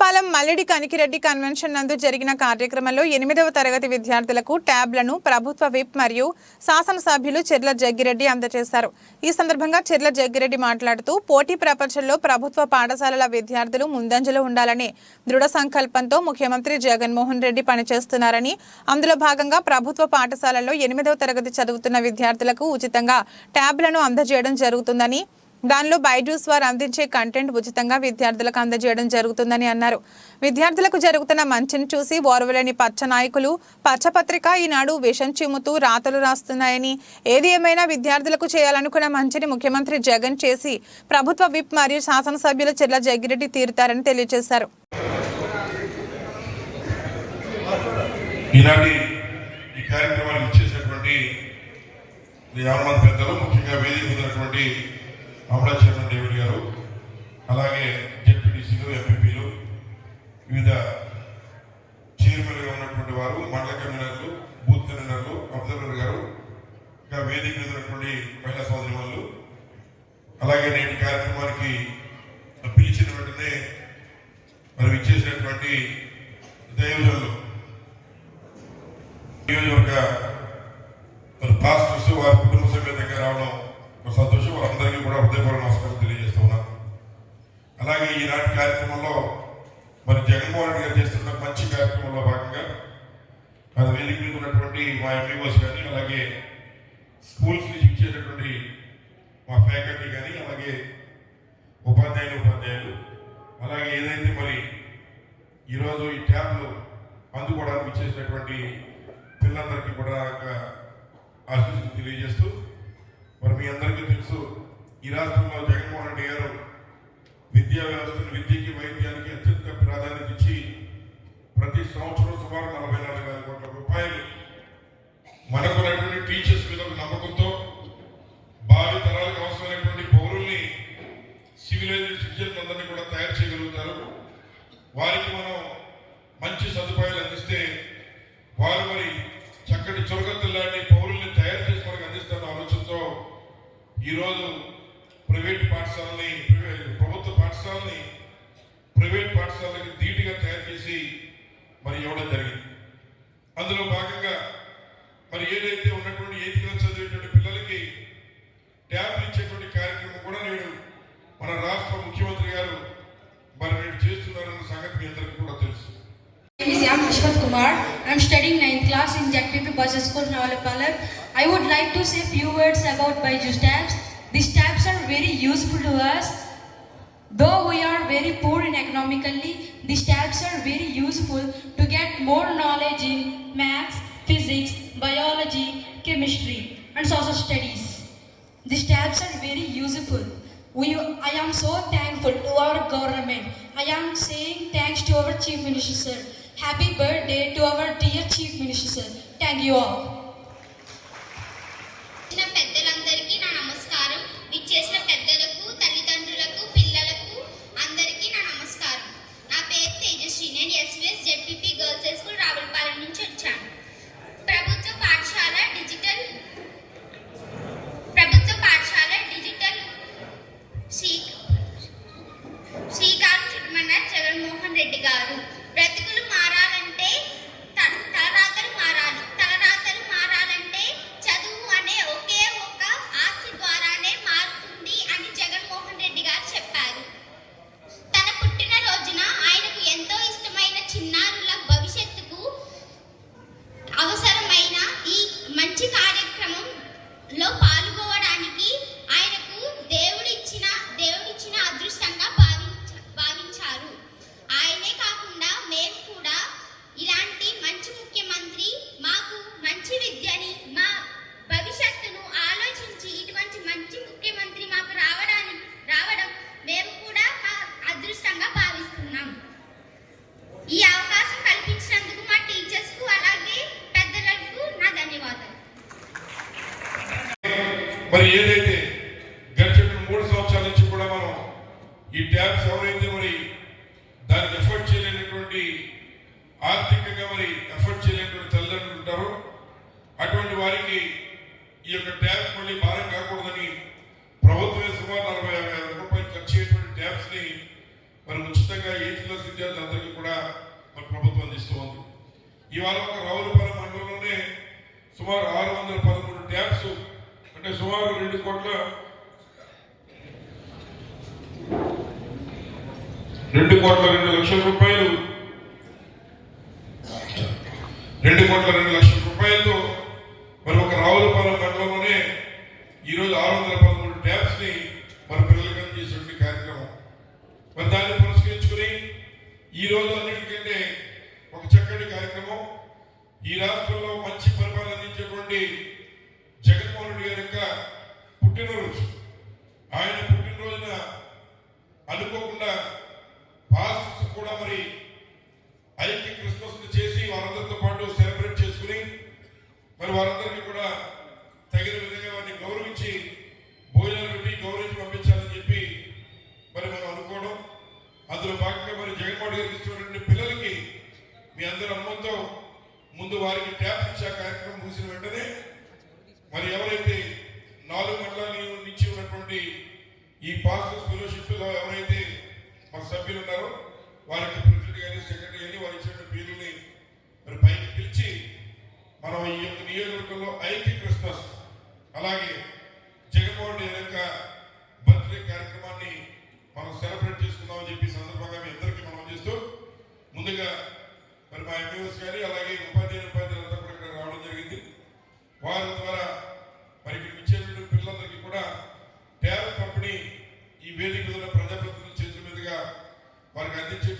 Ravulapalem Malledi Kanikireddy convention నందు జరిగిన కార్యక్రమంలో ఎనిమిదవ తరగతి విద్యార్థులకు ట్యాబ్లను ప్రభుత్వ విప్ మరియు శాసనసభ్యులు చెర్ల జగ్గిరెడ్డి అందజేశారు. ఈ సందర్భంగా చెర్ల జగ్గిరెడ్డి మాట్లాడుతూ పోటీ ప్రపంచంలో ప్రభుత్వ పాఠశాలల విద్యార్థులు ముందంజలో ఉండాలని దృఢ సంకల్పంతో ముఖ్యమంత్రి జగన్మోహన్ రెడ్డి పనిచేస్తున్నారని అందులో భాగంగా ప్రభుత్వ పాఠశాలల్లో ఎనిమిదవ తరగతి చదువుతున్న విద్యార్థులకు ఉచితంగా ట్యాబ్లను అందజేయడం జరుగుతుందని దానిలో బైజూస్ వారు అందించే కంటెంట్ ఉచితంగా విద్యార్థులకు అందజేయడం జరుగుతుందని అన్నారు. విద్యార్థులకు జరుగుతున్న మంచిని చూసి ఓర్వలేని పచ్చ నాయకులు పచ్చపత్రిక ఈనాడు విషం చిమ్ముతూ రాతలు రాస్తున్నాయని ఏది ఏమైనా విద్యార్థులకు చేయాలనుకున్న మంచిని ముఖ్యమంత్రి జగన్ చేసి ప్రభుత్వ విప్ మరియు శాసనసభ్యుల చెర్ల జగ్గిరెడ్డి తీరుతారని తెలియజేశారు. ఈనాటి ఈ కార్యక్రమానికి ఇచ్చేసినటువంటి పెద్దలు ముఖ్యంగా వేదిక ఉన్నటువంటి అమలా చైర్మన్ గారు అలాగే జెడ్పీటీసీలు ఎంపీపీలు వివిధ చైర్మన్గా ఉన్నటువంటి వారు మండల కన్వీనర్లు బూత్ కన్వీనర్లు అబ్జర్వర్ గారు ఇంకా వేదిక మీద ఉన్నటువంటి మహిళా వాళ్ళు అలాగే నేటి కార్యక్రమానికి పిలిచిన వెంటనే మరి ఇచ్చేసినటువంటి దైవజనులు నియోజకవర్గ మరి పాస్టర్స్ వారి కుటుంబ సమేతంగా రావడం ఒక సంతోషం హృదయపూర్వ కూడా నమస్కారం తెలియజేస్తూ ఉన్నాను అలాగే ఈనాటి కార్యక్రమంలో మరి జగన్మోహన్ రెడ్డి గారు చేస్తున్న మంచి కార్యక్రమంలో భాగంగా మరి వేదిక మీద ఉన్నటువంటి మా ఎంబీఓస్ కానీ అలాగే స్కూల్స్ నుంచి ఇచ్చేటటువంటి మా ఫ్యాకల్టీ కానీ అలాగే ఉపాధ్యాయులు ఉపాధ్యాయులు అలాగే ఏదైతే మరి ఈరోజు ఈ ట్యాబ్లు అందుకోవడానికి ఇచ్చేసినటువంటి పిల్లలందరికీ కూడా ఆశీస్సులు తెలియజేస్తూ మరి మీ అందరికీ తెలుసు ఈ రాష్ట్రంలో జగన్మోహన్ రెడ్డి గారు విద్యా వ్యవస్థను విద్యకి వైద్యానికి అత్యంత ప్రాధాన్యత ఇచ్చి ప్రతి సంవత్సరం సుమారు నలభై నాలుగు వేల కోట్ల రూపాయలు మనకున్నటువంటి టీచర్స్ మీద నమ్మకంతో భావి తరాలకు అవసరమైనటువంటి పౌరుల్ని సివిలైజ్డ్ సిటిజన్స్ అందరినీ కూడా తయారు చేయగలుగుతారు. వారికి మనం మంచి సదుపాయాలు అందిస్తే వారు మరి చక్కటి చురకత్తులాంటి పౌరుల్ని తయారు చేసి మనకు అందిస్తున్న ఆలోచనతో ఈరోజు ప్రైవేట్ పాఠశాలని ప్రైవే- ప్రభుత్వ పాఠశాలని ప్రైవేట్ పాఠశాలకి ధీటుగా తయారు చేసి మరి ఇవ్వడం జరిగింది అందులో భాగంగా మరి ఏదైతే ఉన్నటువంటి ఎయిత్ క్లాస్ చదివేటువంటి పిల్లలకి ట్యాబ్లు ఇచ్చేటువంటి కార్యక్రమం కూడా నేడు మన రాష్ట్ర ముఖ్యమంత్రి గారు మరి నేడు చేస్తున్నారన్న సంగతి మీ అందరికీ కూడా తెలుసు I'm Ashwath Kumar. I'm studying 9th class in JPP Buses School, Navalapalam. I would like to say few words about Byju's tabs. These tabs are very useful to us. Though we are very poor in economically, these tabs are very useful to get more knowledge in maths, physics, biology, chemistry, and social studies. These tabs are very useful. We, I am so thankful to our government. I am saying thanks to our Chief Minister. Happy birthday to our dear Chief Minister. Thank you all. మూడు సంవత్సరాల నుంచి కూడా మనం ఈ tabs ఎవరైతే మరి దానికి effort చేయలేనటువంటి ఆర్థికంగా మరి ఎఫర్ట్ చేయలేనటువంటి తల్లిదండ్రులు ఉంటారో అటువంటి వారికి ఈ యొక్క ట్యాబ్స్ మళ్ళీ భారం కాకూడదని ప్రభుత్వమే సుమారు నలభై యాభై వేల రూపాయలు ఖర్చు చేయటువంటి ట్యాబ్స్ని మరి ఉచితంగా ఎయిత్ క్లాస్ విద్యార్థులందరికీ కూడా మరి ప్రభుత్వం అందిస్తూ ఉంది. ఇవాళ ఒక రావులపాలెం మండలంలోనే సుమారు ఆరు వందల పదమూడు ట్యాబ్స్ అంటే సుమారు రెండు కోట్ల రెండు కోట్ల రెండు లక్షల రూపాయలు. రెండు కోట్ల రెండు లక్షల రూపాయలతో మరి ఒక రావులపాలెం మండలంలోనే ఈరోజు ఆరు వందల పదమూడు ట్యాబ్స్ని మన పిల్లలకి అందజేసినటువంటి కార్యక్రమం. మరి దాన్ని పురస్కరించుకుని ఈ రోజు అన్నిటికంటే ఒక చక్కటి కార్యక్రమం. ఈ రాష్ట్రంలో మంచి పరిపాలన అందించేటువంటి జగన్మోహన్ రెడ్డి గారి యొక్క పుట్టినరోజు. ఆయన పుట్టినరోజున అనుకోకుండా పాస్టర్స్ కూడా మరి ఐక్య క్రిస్మస్ చేసి వారందరితో పాటు సెలబ్రేట్ చేసుకుని మరి వారందరికీ కూడా తగిన విధంగా వారిని గౌరవించి భోజనాలు పెట్టి గౌరవించి పంపించాలని చెప్పి మరి మనం అనుకోవడం. అందులో భాగంగా మరి జగన్మోహన్ గారికి ఇస్తున్నటువంటి పిల్లలకి మీ అందరి అమ్మంతో ముందు వారికి ట్యాప్ ఇచ్చే కార్యక్రమం ముగిసిన వెంటనే మరి ఎవరైతే నాలుగు మండలాల నుంచి ఉన్నటువంటి ఈ పాస్టర్స్ ఫెలోషిప్లో ఎవరైతే మన సభ్యులు ఉన్నారు వారికి ప్రెసిడెంట్ కానీ సెక్రటరీ కానీ వారి ఇచ్చిన పేర్లని మరి పైకి పిలిచి మనం ఈ యొక్క నియోజకవర్గంలో ఐటీ క్రిస్మస్ అలాగే జగన్మోహన్ రెడ్డి యొక్క బర్త్డే కార్యక్రమాన్ని మనం సెలబ్రేట్ చేసుకుందామని చెప్పి సందర్భంగా మీ అందరికీ మనం చేస్తూ ముందుగా మరి మా ఎంపీఎస్ కానీ అలాగే ఉపాధ్యాయులు ఉపాధ్యాయులంతా కూడా ఇక్కడ రావడం జరిగింది. వారందరూ Aditya